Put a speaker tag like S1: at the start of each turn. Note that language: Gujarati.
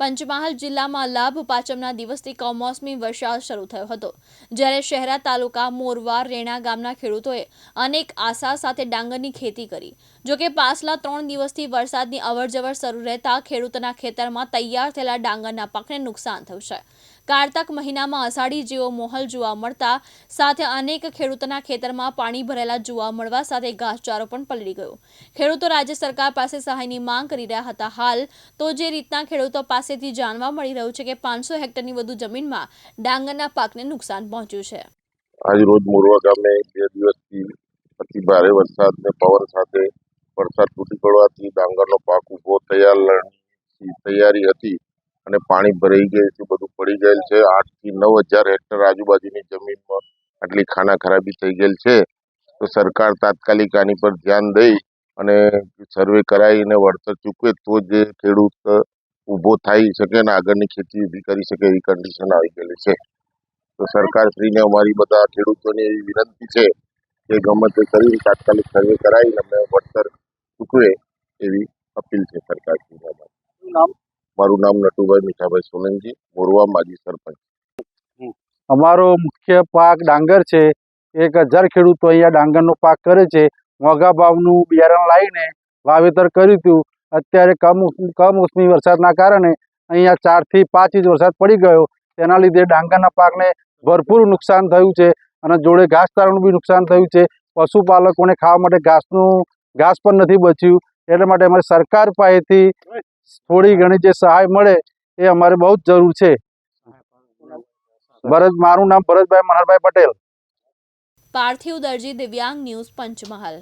S1: પંચમહાલ જિલ્લામાં લાભ પાંચમના દિવસથી કમોસમી વરસાદ શરૂ થયો હતો. જ્યારે શહેરા તાલુકા મોરવા રેણા ગામના ખેડૂતોએ અનેક આશા સાથે ડાંગરની ખેતી કરી. જોકે પાછલા ત્રણ દિવસથી વરસાદની અવરજવર શરૂ રહેતા ખેડૂતોના ખેતરમાં તૈયાર થયેલા ડાંગરના પાકને નુકસાન થયું છે. કારતક મહિનામાં અષાઢી જેવો મોહલ જોવા મળતા સાથે અનેક ખેડૂતોના ખેતરમાં પાણી ભરેલા જોવા મળવા સાથે ઘાસચારો પણ પલળી ગયો. ખેડૂતો રાજ્ય સરકાર પાસે સહાયની માંગ કરી રહ્યા હતા હાલ તો જે રીતના ખેડૂતો પાસેથી જાણવા મળી રહ્યું છે કે પાંચસો હેક્ટરની વધુ જમીનમાં ડાંગરના પાકને નુકસાન પહોંચ્યું છે.
S2: આજ રોજ મોરવા ગામે બે દિવસથી અતિ ભારે વરસાદ ને પવન સાથે વરસાદ તૂટી પડવાથી ડાંગરનો પાક ઊભો તૈયાર તૈયારી હતી. અને પાણી ભરાઈ ગયેલ છે, બધું પડી ગયેલ છે. આઠથી નવ હજાર હેક્ટર આજુબાજુની જમીનમાં આટલી ખાના ખરાબી થઈ ગયેલ છે. તો સરકાર તાત્કાલિક આની પર ધ્યાન દઈ અને સર્વે કરાવીને વળતર ચૂકવે તો જે ખેડૂત ઊભો થઈ શકે અને આગળની ખેતી ઊભી કરી શકે એવી કન્ડિશન આવી ગયેલી છે. તો સરકારશ્રીને અમારી બધા ખેડૂતોની એવી વિનંતી છે કે ગમે તે કરી તાત્કાલિક સર્વે કરાવીને અમને વળતર ચૂકવે એવી અપીલ છે સરકારશ્રીને અમારી. મારું નામ નટુભાઈ મીઠાભાઈ સોલંકી મોરવા માજી સરપંચ.
S3: અમારો મુખ્ય પાક ડાંગર છે. એક હજાર ખેડૂતો અહીંયા ડાંગરનો પાક કરે છે. મોંઘા ભાવનું બિયારણ લાવીને વાવેતર કર્યું હતું. અત્યારે કમ કમોસમી વરસાદના કારણે અહીંયા ચારથી પાંચ ઇંચ વરસાદ પડી ગયો. તેના લીધે ડાંગરના પાકને ભરપૂર નુકસાન થયું છે અને જોડે ઘાસચારાનું બી નુકસાન થયું છે. પશુપાલકોને ખાવા માટે ઘાસનું, ઘાસ પણ નથી બચ્યું. એટલા માટે અમારે સરકાર પાસેથી થોડી ઘણી જે સહાય મળે એ અમારે બહુ જ જરૂર છે. ભરત, મારું નામ ભરતભાઈ મનહરભાઈ પટેલ.
S1: પાર્થિવ દરજી દિવ્યાંગ ન્યૂઝ પંચમહાલ.